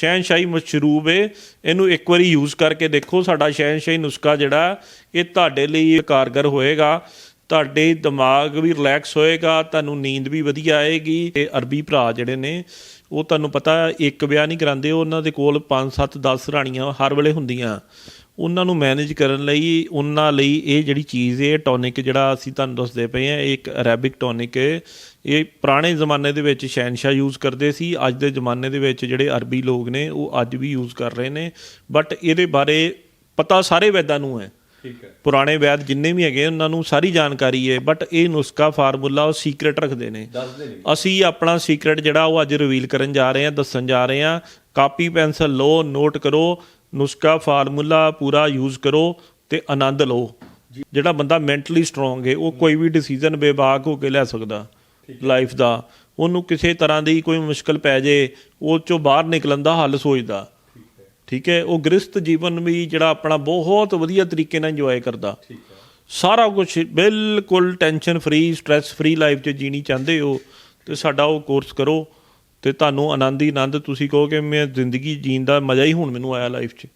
ਸ਼ਹਿਨਸ਼ਾਹੀ ਮਸ਼ਰੂਬ ਏ, ਇਹਨੂੰ ਇੱਕ ਵਾਰੀ ਯੂਜ਼ ਕਰਕੇ ਦੇਖੋ, ਸਾਡਾ ਸ਼ਹਿਨਸ਼ਾਹੀ ਨੁਸਖਾ ਜਿਹੜਾ, ਇਹ ਤੁਹਾਡੇ ਲਈ ਕਾਰਗਰ ਹੋਏਗਾ। ਤੁਹਾਡੇ ਦਿਮਾਗ ਵੀ ਰਿਲੈਕਸ ਹੋਏਗਾ, ਤੁਹਾਨੂੰ ਨੀਂਦ ਵੀ ਵਧੀਆ ਆਏਗੀ। ਤੇ ਅਰਬੀ ਭਰਾ ਜਿਹੜੇ ਨੇ, ਉਹ ਤੁਹਾਨੂੰ ਪਤਾ ਇੱਕ ਵਿਆਹ ਨਹੀਂ ਕਰਾਉਂਦੇ, ਉਹਨਾਂ ਦੇ ਕੋਲ 5 7 10 ਰਾਣੀਆਂ ਹਰ ਵੇਲੇ ਹੁੰਦੀਆਂ। ਉਹਨਾਂ ਨੂੰ ਮੈਨੇਜ ਕਰਨ ਲਈ ਉਹਨਾਂ ਲਈ ਇਹ ਜਿਹੜੀ ਚੀਜ਼ ਹੈ ਟੌਨਿਕ ਜਿਹੜਾ ਅਸੀਂ ਤੁਹਾਨੂੰ ਦੱਸਦੇ ਪਏ ਆ ਇਹ ਇੱਕ ਅਰੈਬਿਕ ਟੌਨਿਕ ਹੈ। ਇਹ ਪੁਰਾਣੇ ਜ਼ਮਾਨੇ ਦੇ ਵਿੱਚ ਸ਼ਹਿਨशाह ਯੂਜ਼ ਕਰਦੇ ਸੀ ਅੱਜ ਦੇ ਜ਼ਮਾਨੇ ਦੇ ਵਿੱਚ ਜਿਹੜੇ ਅਰਬੀ ਲੋਕ ਨੇ ਉਹ ਅੱਜ ਵੀ ਯੂਜ਼ ਕਰ ਰਹੇ ਨੇ। ਬਟ ਇਹਦੇ ਬਾਰੇ ਪਤਾ ਸਾਰੇ ਵੈਦਾਂ ਨੂੰ ਹੈ। ਠੀਕ ਹੈ। ਪੁਰਾਣੇ ਵੈਦ ਜਿੰਨੇ ਵੀ ਹੈਗੇ ਉਹਨਾਂ ਨੂੰ ਸਾਰੀ ਜਾਣਕਾਰੀ ਹੈ ਬਟ ਇਹ ਨੁਸਖਾ ਫਾਰਮੂਲਾ ਉਹ ਸੀਕ੍ਰੇਟ ਰੱਖਦੇ ਨੇ। ਅਸੀਂ ਆਪਣਾ ਸੀਕ੍ਰੇਟ ਜਿਹੜਾ ਉਹ ਅੱਜ ਰਿਵੀਲ ਕਰਨ ਜਾ ਰਹੇ ਹਾਂ ਦੱਸਣ ਜਾ ਰਹੇ ਹਾਂ। ਕਾਪੀ ਪੈਨਸਲ ਲਓ ਨੋਟ ਕਰੋ ਨੁਸਖਾ ਫਾਰਮੂਲਾ ਪੂਰਾ ਯੂਜ਼ ਕਰੋ ਤੇ ਆਨੰਦ ਲਓ। ਜਿਹੜਾ ਬੰਦਾ ਮੈਂਟਲੀ ਸਟਰੋਂਗ ਹੈ ਉਹ ਕੋਈ ਵੀ ਡਿਸੀਜਨ ਬੇਬਾਕ ਹੋ ਕੇ ਲੈ ਸਕਦਾ, ਲਾਈਫ ਦਾ। ਉਹਨੂੰ ਕਿਸੇ ਤਰ੍ਹਾਂ ਦੀ ਕੋਈ ਮੁਸ਼ਕਲ ਪੈ ਜੇ, ਉਹ ਚੋਂ ਬਾਹਰ ਨਿਕਲਣ ਦਾ ਹੱਲ ਸੋਚਦਾ। ਠੀਕ ਹੈ? ਉਹ ਗ੍ਰਸਤ ਜੀਵਨ ਵੀ ਜਿਹੜਾ ਆਪਣਾ ਬਹੁਤ ਵਧੀਆ ਤਰੀਕੇ ਨਾਲ ਇੰਜੋਏ ਕਰਦਾ। ਸਾਰਾ ਕੁਝ ਬਿਲਕੁਲ tension free stress free life 'ਚ ਜੀਣੀ ਚਾਹੁੰਦੇ ਹੋ, ਤੇ ਸਾਡਾ ਉਹ ਕੋਰਸ ਕਰੋ। ਤੇ ਤੁਹਾਨੂੰ ਆਨੰਦ ਹੀ ਆਨੰਦ ਤੁਸੀਂ ਕਹੋ ਕਿ ਮੈਂ ਜ਼ਿੰਦਗੀ ਜੀਣ ਦਾ ਮਜ਼ਾ ਹੀ ਹੁਣ ਮੈਨੂੰ ਆਇਆ ਲਾਈਫ 'ਚ।